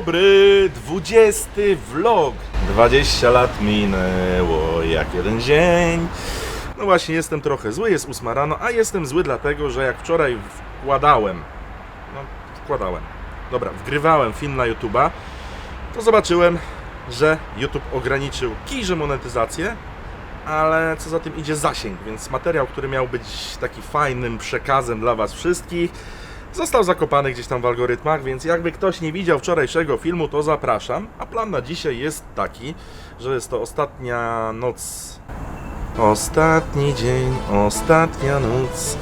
dobry, 20 vlog. 20 lat minęło jak jeden dzień. No właśnie, jestem trochę zły, jest 8 rano, a jestem zły dlatego, że jak wczoraj wkładałem, no wkładałem, dobra, wgrywałem film na YouTube'a, to zobaczyłem, że YouTube ograniczył kijże monetyzację, ale co za tym idzie zasięg, więc materiał, który miał być taki fajnym przekazem dla Was wszystkich, został zakopany gdzieś tam w algorytmach, więc jakby ktoś nie widział wczorajszego filmu, to zapraszam. A plan na dzisiaj jest taki, że jest to ostatnia noc. Ostatni dzień, ostatnia noc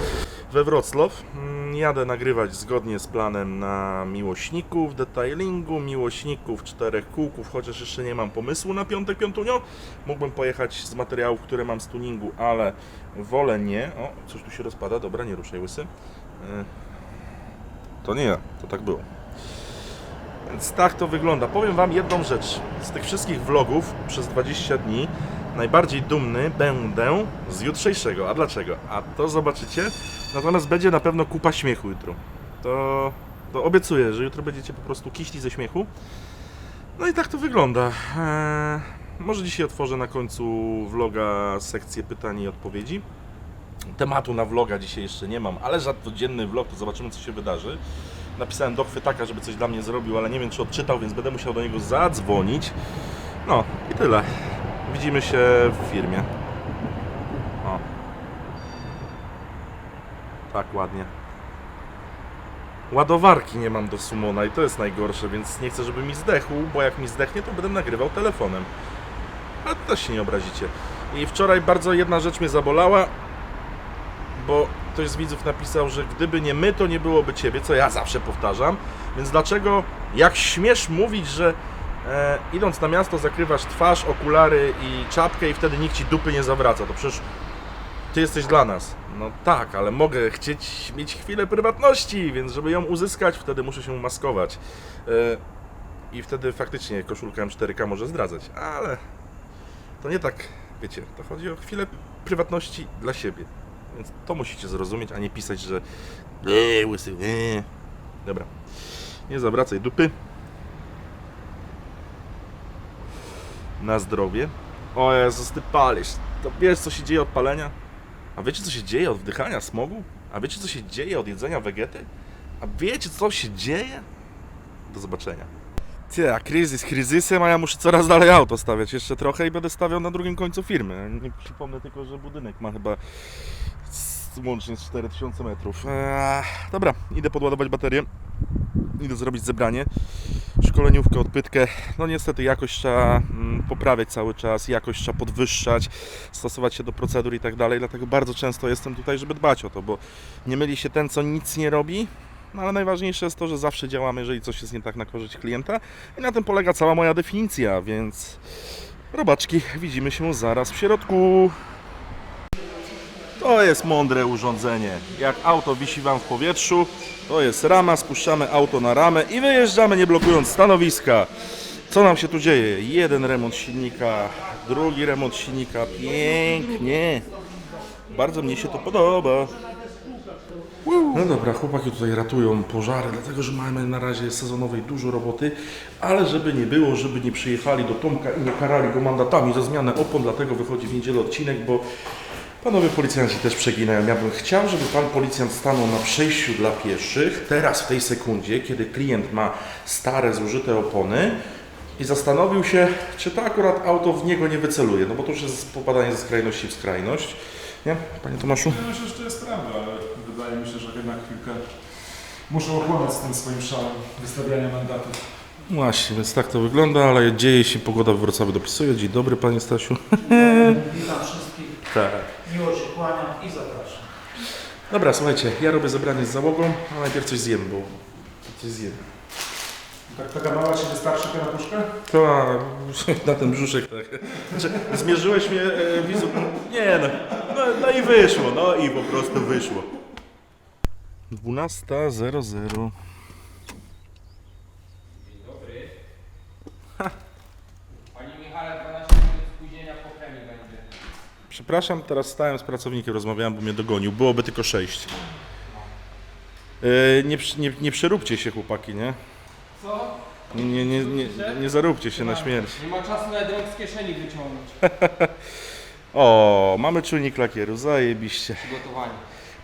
we Wrocław. Mm, Jadę nagrywać zgodnie z planem na miłośników detailingu, miłośników czterech kółków, chociaż jeszcze nie mam pomysłu na piątek, piątunio. Mógłbym pojechać z materiałów, które mam z tuningu, ale wolę nie. O, coś tu się rozpada, dobra, nie ruszaj łysy. To nie ja, to tak było. Więc tak to wygląda. Powiem Wam jedną rzecz. Z tych wszystkich vlogów przez 20 dni najbardziej dumny będę z jutrzejszego. A dlaczego? A to zobaczycie. Natomiast będzie na pewno kupa śmiechu jutro. To, to obiecuję, że jutro będziecie po prostu kiśli ze śmiechu. No i tak to wygląda. Eee, może dzisiaj otworzę na końcu vloga sekcję pytań i odpowiedzi. Tematu na vloga dzisiaj jeszcze nie mam, ale za codzienny vlog to zobaczymy co się wydarzy. Napisałem do chwytaka, żeby coś dla mnie zrobił, ale nie wiem czy odczytał, więc będę musiał do niego zadzwonić. No i tyle. Widzimy się w firmie. O. Tak ładnie. Ładowarki nie mam do Sumona i to jest najgorsze, więc nie chcę, żeby mi zdechł, bo jak mi zdechnie, to będę nagrywał telefonem. Ale też się nie obrazicie. I wczoraj bardzo jedna rzecz mnie zabolała, bo ktoś z widzów napisał, że gdyby nie my, to nie byłoby ciebie, co ja zawsze powtarzam. Więc dlaczego, jak śmiesz mówić, że e, idąc na miasto zakrywasz twarz, okulary i czapkę i wtedy nikt ci dupy nie zawraca? To przecież ty jesteś dla nas. No tak, ale mogę chcieć mieć chwilę prywatności, więc żeby ją uzyskać, wtedy muszę się maskować. E, I wtedy faktycznie koszulka M4K może zdradzać, ale to nie tak, wiecie, to chodzi o chwilę prywatności dla siebie. Więc to musicie zrozumieć, a nie pisać, że eee, łysy, eee. Dobra, nie zawracaj dupy. Na zdrowie. O Jezus, ty palisz. To wiesz, co się dzieje od palenia? A wiecie, co się dzieje od wdychania smogu? A wiecie, co się dzieje od jedzenia wegety? A wiecie, co się dzieje? Do zobaczenia. Ty, a kryzys kryzysem, a ja muszę coraz dalej auto stawiać. Jeszcze trochę i będę stawiał na drugim końcu firmy. Nie przypomnę tylko, że budynek ma chyba z- łącznie z 4000 metrów. Eee, dobra, idę podładować baterię. Idę zrobić zebranie. Szkoleniówkę, odpytkę. No niestety jakość trzeba mm, poprawiać cały czas, jakość trzeba podwyższać, stosować się do procedur i tak dalej. Dlatego bardzo często jestem tutaj, żeby dbać o to, bo nie myli się ten, co nic nie robi, no ale najważniejsze jest to, że zawsze działamy, jeżeli coś jest nie tak na korzyść klienta i na tym polega cała moja definicja, więc robaczki, widzimy się zaraz w środku. To jest mądre urządzenie. Jak auto wisi Wam w powietrzu, to jest rama, spuszczamy auto na ramę i wyjeżdżamy nie blokując stanowiska. Co nam się tu dzieje? Jeden remont silnika, drugi remont silnika, pięknie. Bardzo mnie się to podoba. No dobra, chłopaki tutaj ratują pożary, dlatego że mamy na razie sezonowej dużo roboty, ale żeby nie było, żeby nie przyjechali do Tomka i nie karali go mandatami za zmianę opon, dlatego wychodzi w niedzielę odcinek, bo panowie policjanci też przeginają. Ja bym chciał, żeby pan policjant stanął na przejściu dla pieszych, teraz w tej sekundzie, kiedy klient ma stare, zużyte opony i zastanowił się, czy to akurat auto w niego nie wyceluje, no bo to już jest popadanie ze skrajności w skrajność. Nie, panie Tomaszu? Ja myślę, że to jest prawda, ale wydaje mi się, że jednak chwilkę muszę ochłonąć z tym swoim szałem wystawiania mandatów. Właśnie, więc tak to wygląda, ale dzieje się, pogoda w Wrocławiu dopisuje. Dzień dobry, panie Stasiu. Witam wszystkich, Tak. Miło się kłaniam i zapraszam. Dobra, słuchajcie, ja robię zebranie z załogą, a najpierw coś zjem, bo coś zjem. Tak, taka mała Ci wystarczy ta puszka? To na ten brzuszek tak. Znaczy, zmierzyłeś mnie, e, wizu? Nie no. no. No i wyszło, no i po prostu wyszło. 12.00 Przepraszam, teraz stałem z pracownikiem, rozmawiałem, bo mnie dogonił. Byłoby tylko 6. E, nie, nie, nie przeróbcie się, chłopaki, nie? Co? Nie, nie, nie, nie, nie zaróbcie się na śmierć. Nie ma czasu nawet rąk z kieszeni wyciągnąć. O, mamy czujnik lakieru, zajebiście. Przygotowanie.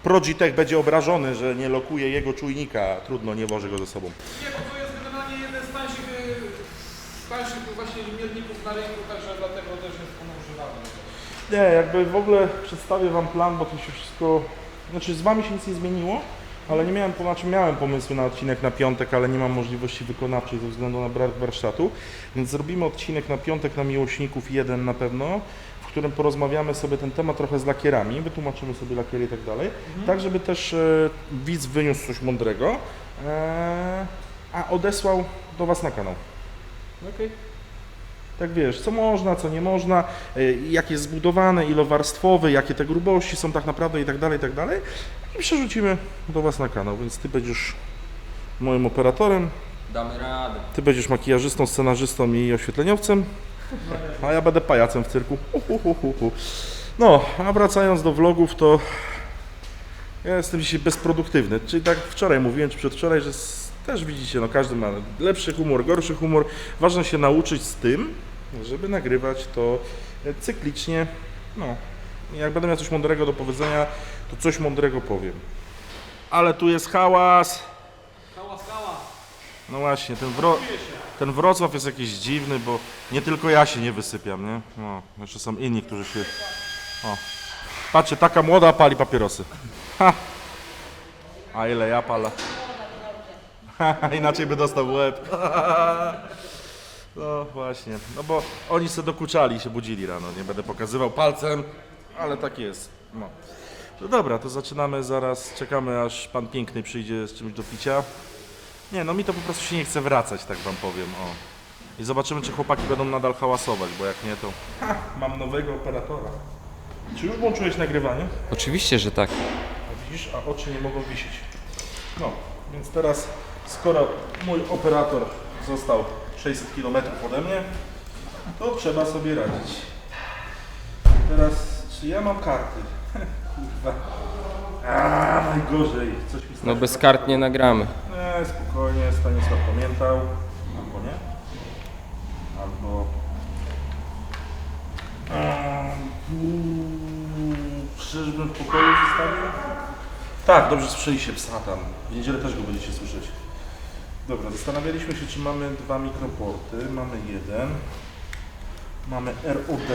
Progitech będzie obrażony, że nie lokuje jego czujnika. Trudno, nie woży go ze sobą. Nie, bo to jest generalnie jeden z tańszych, y, tańszych właśnie mierników na rynku, także dlatego też jest on używany. Nie, jakby w ogóle przedstawię Wam plan, bo to się wszystko... Znaczy z Wami się nic nie zmieniło, ale nie miałem, znaczy miałem pomysły na odcinek na piątek, ale nie mam możliwości wykonawczej ze względu na brak warsztatu, więc zrobimy odcinek na piątek na Miłośników jeden na pewno, w którym porozmawiamy sobie ten temat trochę z lakierami, wytłumaczymy sobie lakiery i tak dalej, tak żeby też e, widz wyniósł coś mądrego, e, a odesłał do Was na kanał. Okej. Tak wiesz, co można, co nie można, y, jak jest zbudowane, ilowarstwowe, jakie te grubości są tak naprawdę i tak dalej, i tak dalej. I przerzucimy do Was na kanał, więc Ty będziesz moim operatorem, Damy radę. Ty będziesz makijażystą, scenarzystą i oświetleniowcem, a ja będę pajacem w cyrku. Hu, hu, hu, hu, hu. No, a wracając do vlogów, to ja jestem dzisiaj bezproduktywny. Czyli tak wczoraj mówiłem, czy przedwczoraj, że też widzicie, no każdy ma lepszy humor, gorszy humor. Ważne się nauczyć z tym, żeby nagrywać to cyklicznie. No, jak będę miał coś mądrego do powiedzenia, to coś mądrego powiem. Ale tu jest hałas. Hałas, hałas. No właśnie, ten, Wro- ten Wrocław jest jakiś dziwny, bo nie tylko ja się nie wysypiam, nie? No, jeszcze są inni, którzy się... O. Patrzcie, taka młoda pali papierosy. Ha. A ile ja palę. Inaczej by dostał łeb. No właśnie, no bo oni se dokuczali i się budzili rano. Nie będę pokazywał palcem, ale tak jest. No. No dobra, to zaczynamy zaraz. Czekamy aż pan piękny przyjdzie z czymś do picia. Nie, no mi to po prostu się nie chce wracać, tak wam powiem, o. I zobaczymy, czy chłopaki będą nadal hałasować, bo jak nie, to... Ha, mam nowego operatora. Czy już włączyłeś nagrywanie? Oczywiście, że tak. A widzisz, a oczy nie mogą wisieć. No, więc teraz, skoro mój operator został 600 km ode mnie, to trzeba sobie radzić. Teraz, czy ja mam karty? Kurwa. A, najgorzej. Coś mi No bez kart nie nagramy. nie, spokojnie, Stanisław pamiętał. Albo nie. Albo... Mm, Czyżbym w pokoju zostawił? Tak, dobrze słyszeli się psa tam. W niedzielę też go będziecie słyszeć. Dobra, zastanawialiśmy się, czy mamy dwa mikroporty. Mamy jeden. Mamy ROD,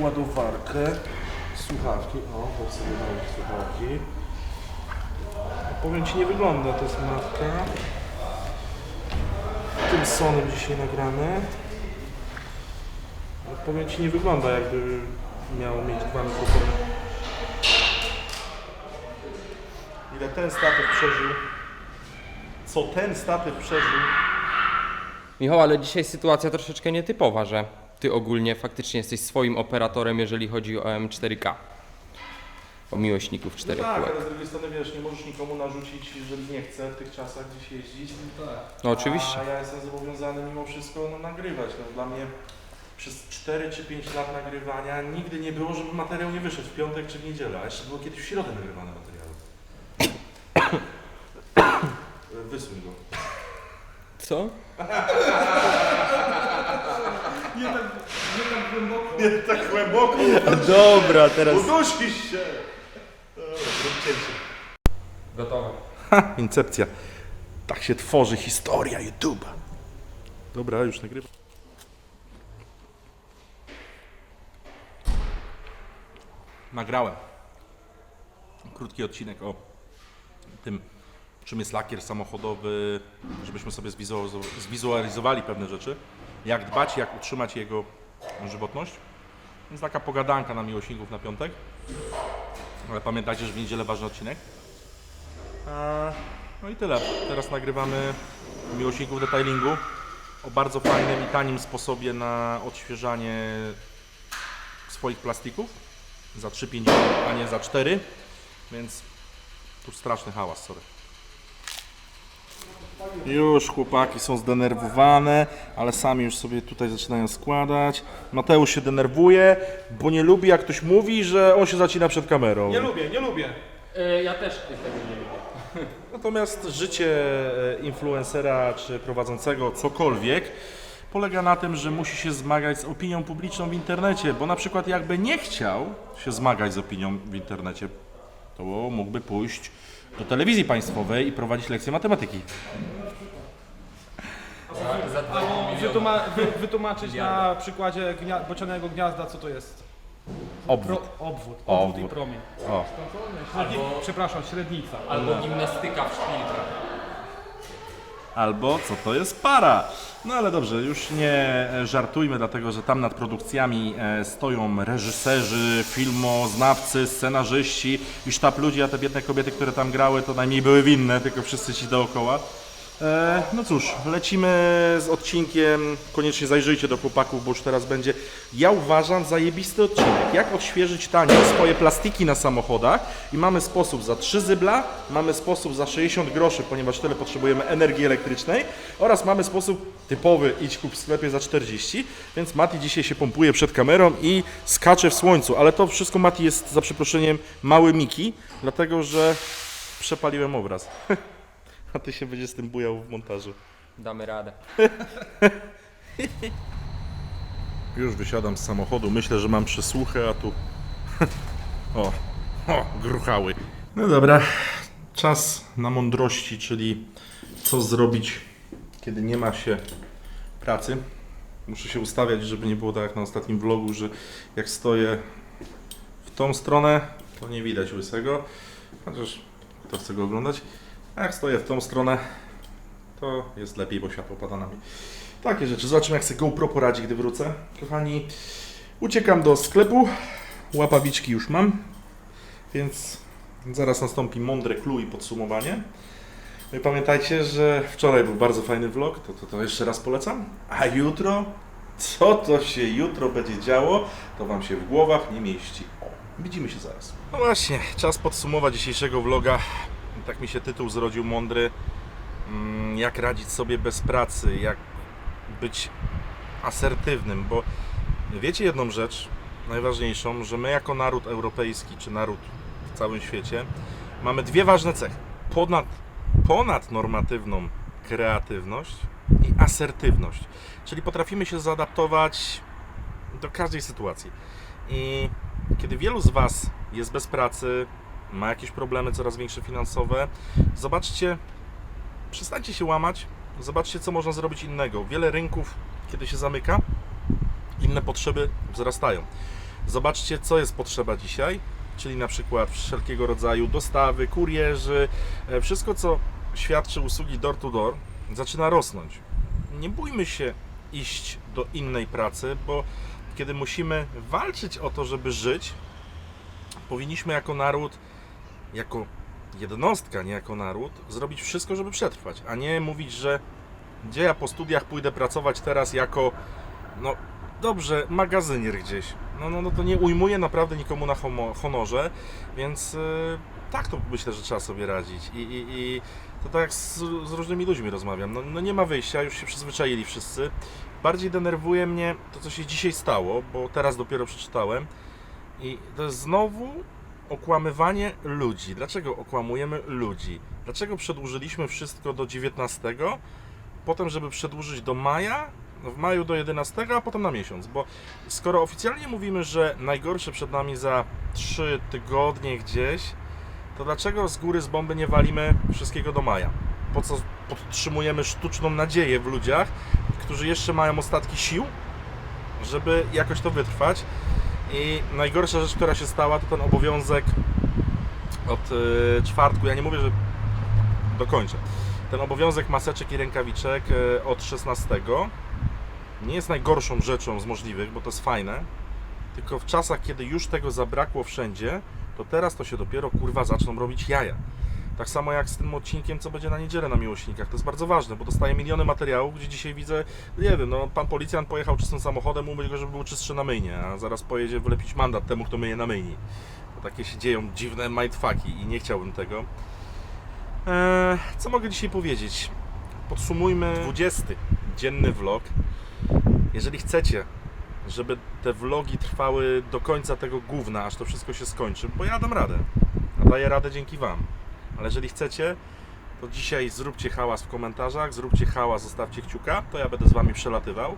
ładowarkę, słuchawki. O, chodź sobie dać słuchawki. Powiem Ci, nie wygląda, to jest. Tym sonem dzisiaj nagrane. Powiem Ci, nie wygląda jakby miało mieć dwa mikrofony. Ile ten statyw przeżył? Co ten statyw przeżył? Michał, ale dzisiaj sytuacja troszeczkę nietypowa, że ty ogólnie faktycznie jesteś swoim operatorem, jeżeli chodzi o M4K. O miłośników No czterech tak, kółek. ale z drugiej strony wiesz, nie możesz nikomu narzucić, jeżeli nie chce w tych czasach gdzieś jeździć. No oczywiście. A ja jestem zobowiązany mimo wszystko no, nagrywać. No, dla mnie przez 4 czy 5 lat nagrywania nigdy nie było, żeby materiał nie wyszedł w piątek czy w niedzielę, a jeszcze było kiedyś w środę nagrywane materiały. Wysuń go. Co? Nie tak głęboko, Dobra, teraz. udusisz się! Dobra, zrób cięcie. Gotowe. Ha, incepcja. Tak się tworzy historia YouTube'a. Dobra, już nagrywam. Nagrałem. Krótki odcinek o tym, czym jest lakier samochodowy, żebyśmy sobie zwizualizo- zwizualizowali pewne rzeczy, jak dbać, jak utrzymać jego żywotność. Więc taka pogadanka na miłośników na piątek. Ale pamiętajcie, że w niedzielę ważny odcinek. No i tyle. Teraz nagrywamy miłośników detailingu o bardzo fajnym i tanim sposobie na odświeżanie swoich plastików za 3,50, a nie za 4, więc tu straszny hałas, sorry. Już chłopaki są zdenerwowane, ale sami już sobie tutaj zaczynają składać. Mateusz się denerwuje, bo nie lubi jak ktoś mówi, że on się zacina przed kamerą. Nie lubię, nie lubię. E, ja też tego nie lubię. Natomiast życie e, influencera czy prowadzącego cokolwiek polega na tym, że musi się zmagać z opinią publiczną w internecie, bo na przykład jakby nie chciał się zmagać z opinią w internecie, to mógłby pójść do telewizji państwowej i prowadzić lekcje matematyki. Albo wytuma wy wytłumaczyć na przykładzie gnia bocianego gniazda, co to jest. Obwód. Pro obwód. Obwód i Obwód. promień. O. Przepraszam, średnica. Albo gimnastyka w szpilkach. Albo co to jest para. No ale dobrze, już nie e, żartujmy, dlatego że tam nad produkcjami e, stoją reżyserzy, filmoznawcy, scenarzyści i sztab ludzi, a te biedne kobiety, które tam grały, to najmniej były winne, tylko wszyscy ci dookoła. E, no cóż, lecimy z odcinkiem. Koniecznie zajrzyjcie do chłopaków, bo już teraz będzie. Ja uważam zajebisty odcinek. Jak odświeżyć tanio swoje plastiki na samochodach. I mamy sposób za 3 zybla, mamy sposób za 60 groszy, ponieważ tyle potrzebujemy energii elektrycznej. Oraz mamy sposób typowy, idź kup w sklepie za 40. Więc Mati dzisiaj się pompuje przed kamerą i skacze w słońcu. Ale to wszystko Mati jest za przeproszeniem mały Miki, dlatego że przepaliłem obraz. A ty się będziesz z tym bujał w montażu. Damy radę. Już wysiadam z samochodu. Myślę, że mam przesłuchę, a tu. o, o, gruchały. No dobra, czas na mądrości, czyli co zrobić, kiedy nie ma się pracy. Muszę się ustawiać, żeby nie było tak jak na ostatnim vlogu, że jak stoję w tą stronę, to nie widać łysego. Chociaż kto chce go oglądać. Jak stoję w tą stronę, to jest lepiej, bo światło pada na mnie. Takie rzeczy. Zobaczymy, jak sobie GoPro poradzi, gdy wrócę. Kochani, uciekam do sklepu. Łapawiczki już mam, więc zaraz nastąpi mądre clue i podsumowanie. No i pamiętajcie, że wczoraj był bardzo fajny vlog, to, to, to jeszcze raz polecam. A jutro, co to się jutro będzie działo, to Wam się w głowach nie mieści. Widzimy się zaraz. No właśnie, czas podsumować dzisiejszego vloga. Tak mi się tytuł zrodził mądry. Mm, Jak radzić sobie bez pracy, jak być asertywnym, bo wiecie jedną rzecz, najważniejszą, że my jako naród europejski, czy naród w całym świecie, mamy dwie ważne cechy. Ponad, ponadnormatywną kreatywność i asertywność. Czyli potrafimy się zaadaptować do każdej sytuacji. I kiedy wielu z Was jest bez pracy, ma jakieś problemy coraz większe finansowe, zobaczcie, przestańcie się łamać, zobaczcie, co można zrobić innego. Wiele rynków, kiedy się zamyka, inne potrzeby wzrastają. Zobaczcie, co jest potrzeba dzisiaj, czyli na przykład wszelkiego rodzaju dostawy, kurierzy, e, wszystko, co świadczy usługi door to door, zaczyna rosnąć. Nie bójmy się iść do innej pracy, bo kiedy musimy walczyć o to, żeby żyć, powinniśmy jako naród, jako jednostka, nie jako naród, zrobić wszystko, żeby przetrwać, a nie mówić, że gdzie ja po studiach pójdę pracować teraz jako, no dobrze, magazynier gdzieś. No, no, no to nie ujmuje naprawdę nikomu na homo, honorze, więc yy, tak to myślę, że trzeba sobie radzić. I, i, i to tak jak z, z różnymi ludźmi rozmawiam. No, no nie ma wyjścia, już się przyzwyczaili wszyscy. Bardziej denerwuje mnie to, co się dzisiaj stało, bo teraz dopiero przeczytałem. I to jest znowu okłamywanie ludzi. Dlaczego okłamujemy ludzi? Dlaczego przedłużyliśmy wszystko do 19, potem żeby przedłużyć do maja, w maju do 11, a potem na miesiąc? Bo skoro oficjalnie mówimy, że najgorsze przed nami za 3 tygodnie gdzieś, to dlaczego z góry z bomby nie walimy wszystkiego do maja? Po co podtrzymujemy sztuczną nadzieję w ludziach, którzy jeszcze mają ostatki sił, żeby jakoś to wytrwać? I najgorsza rzecz, która się stała, to ten obowiązek od y, czwartku. Ja nie mówię, że dokończę. Ten obowiązek maseczek i rękawiczek y, od 16 nie jest najgorszą rzeczą z możliwych, bo to jest fajne. Tylko w czasach, kiedy już tego zabrakło wszędzie, to teraz to się dopiero kurwa zaczną robić jaja. Tak samo jak z tym odcinkiem, co będzie na niedzielę na miłośnikach. To jest bardzo ważne, bo dostaję miliony materiałów, gdzie dzisiaj widzę, nie wiem, no pan policjant pojechał czystym samochodem, umyć go, żeby był czystszy na myjnie, a zaraz pojedzie wylepić mandat temu, kto myje na myjni. Bo takie się dzieją dziwne mindfucki i nie chciałbym tego. Eee, co mogę dzisiaj powiedzieć? Podsumujmy 20 dzienny vlog. Jeżeli chcecie, żeby te vlogi trwały do końca tego gówna, aż to wszystko się skończy, bo ja dam radę. A daję radę dzięki Wam. Ale jeżeli chcecie, to dzisiaj zróbcie hałas w komentarzach, zróbcie hałas, zostawcie kciuka, to ja będę z Wami przelatywał.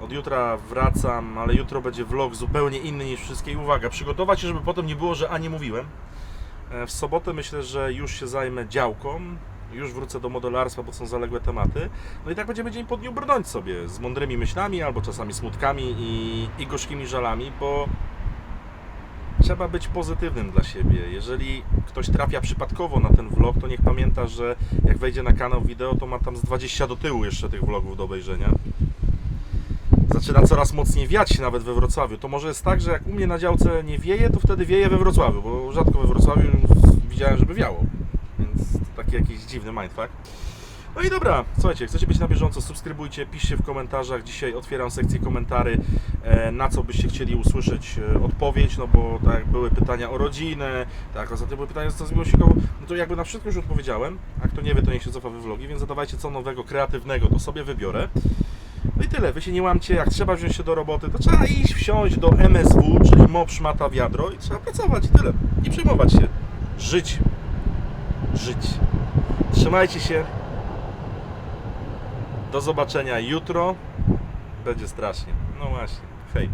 Od jutra wracam, ale jutro będzie vlog zupełnie inny niż wszystkie. I uwaga, przygotować się, żeby potem nie było, że a nie mówiłem. E, W sobotę myślę, że już się zajmę działką, już wrócę do modelarstwa, bo są zaległe tematy. No i tak będziemy dzień po dniu brnąć sobie z mądrymi myślami, albo czasami smutkami i, i gorzkimi żalami, bo trzeba być pozytywnym dla siebie. Jeżeli ktoś trafia przypadkowo na ten vlog, to niech pamięta, że jak wejdzie na kanał wideo, to ma tam z 20 do tyłu jeszcze tych vlogów do obejrzenia. Zaczyna coraz mocniej wiać nawet we Wrocławiu. To może jest tak, że jak u mnie na działce nie wieje, to wtedy wieje we Wrocławiu, bo rzadko we Wrocławiu widziałem, żeby wiało. Więc to taki jakiś dziwny mindfuck. No i dobra, słuchajcie, chcecie być na bieżąco, subskrybujcie, piszcie w komentarzach. Dzisiaj otwieram sekcję komentarzy, e, na co byście chcieli usłyszeć e, odpowiedź, no bo tak były pytania o rodzinę, tak, ostatnio były pytania co z miłością, no to jakby na wszystko już odpowiedziałem, a kto nie wie, to niech się cofa we vlogi, więc zadawajcie co nowego, kreatywnego, to sobie wybiorę. No i tyle, wy się nie łamcie, jak trzeba wziąć się do roboty, to trzeba iść, wsiąść do MSW, czyli mop, szmata, wiadro i trzeba pracować i tyle. I przejmować się. Żyć. Żyć. Trzymajcie się. Do zobaczenia jutro. Będzie strasznie. No właśnie. Hej.